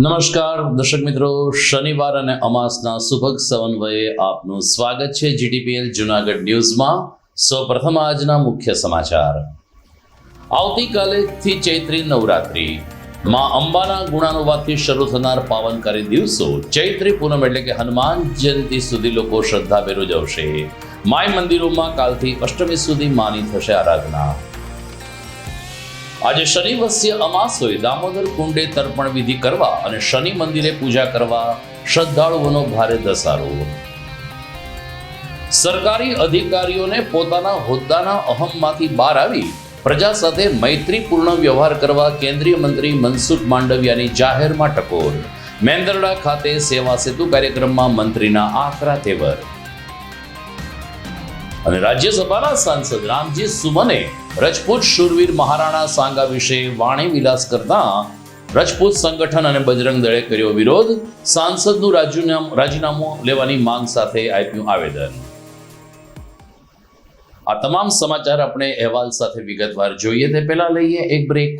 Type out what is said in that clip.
નમસ્કાર, દર્શક મિત્રો, શનિવાર અને અમાસના સુભગ સમન્વયે આપનું સ્વાગત છે જીટીપીએલ જુનાગઢ ન્યૂઝમાં. સૌપ્રથમ આજના મુખ્ય સમાચાર. આવતીકાલેથી ચૈત્રી નવરાત્રી. માં અંબાના ગુણાનુવાદથી શરૂ થનાર પાવનકારી દિવસો ચૈત્રી પૂનમ એટલે કે હનુમાન જયંતિ સુધી લોકો શ્રદ્ધાભેર ઉજવશે. માય મંદિરોમાં કાલથી અષ્ટમી સુધી માની થશે આરાધના. આજે શનિ વસ્ય અમાસ હોય દામોદર કુંડે તર્પણ વિધિ કરવા અને શનિ મંદિરે પૂજા કરવા શ્રદ્ધાળુઓનો ભારે ધસારો. સરકારી અધિકારીઓને પોતાના હોદ્દાના અહમમાંથી બહાર આવી પ્રજા સાથે મૈત્રીપૂર્ણ વ્યવહાર કરવા કેન્દ્રીય મંત્રી મનસુખ માંડવિયાની જાહેરમાં ટકોર. મેંદરડા ખાતે સેવા સેતુ કાર્યક્રમમાં મંત્રીના આકરા તેવર. અને રાજ્યસભાના સાંસદ રામજી સુમને રજપૂત શૂરવીર મહારાણા સાંગા વિશે વાણી વિલાસ કરતા રજપૂત સંગઠન અને બજરંગ દળે કર્યો વિરોધ. સાંસદનું રાજીનામું લેવાની માંગ સાથે આપ્યું આવેદન. આ તમામ સમાચાર આપણે અહેવાલ સાથે વિગતવાર જોઈએ તે પહેલા લઈએ એક બ્રેક.